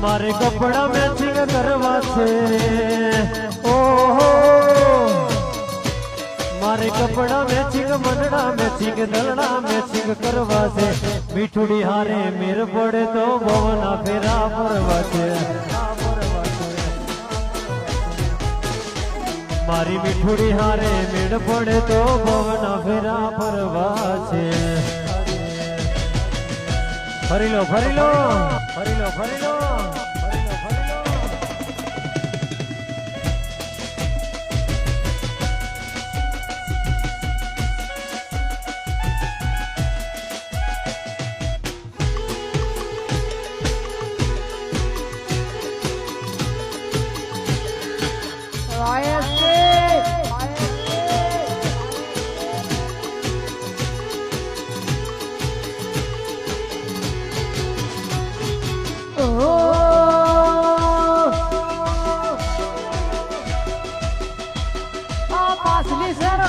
મારી કપડા મેચિંગ કરવા છે. ઓહો. મારે કપડા મેચિંગ મનડા મેચિંગ, દલડા મેચિંગ કરવા છે. મીઠુડી હારે મેર પડે તો ભવના ફેરા ફરવા છે. મારી મીઠુડી હારે મેળ પડે તો ભવન ફેરા ફરવા છે. ફરી લો ફરી લો ફરી લો ફરી લો.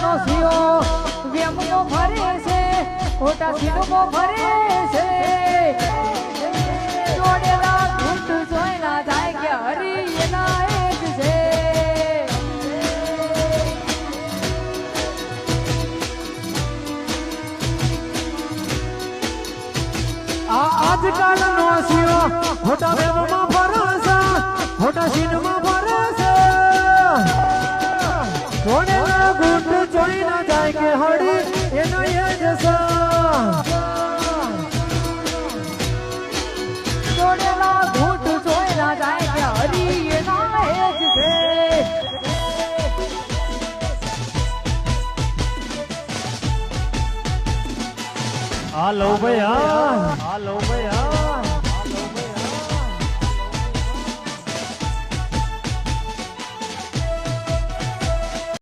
શરણો સિયો વ્યમનો ફરે છે ખોટા સિનુમો ફરે છે. જોડેલા ઘૂંટ ના છે. આજકાલ નો સિયો ખોટા વેવમાં ફરશે ખોટા સીનમાં ફરશે જોડેલા ના કે હળી એનો એ જ છે. જોડેલા ઘૂંટ જોઈ જાય કે હરી એના એ જ છે હાલો ભાઈ હા. હાલો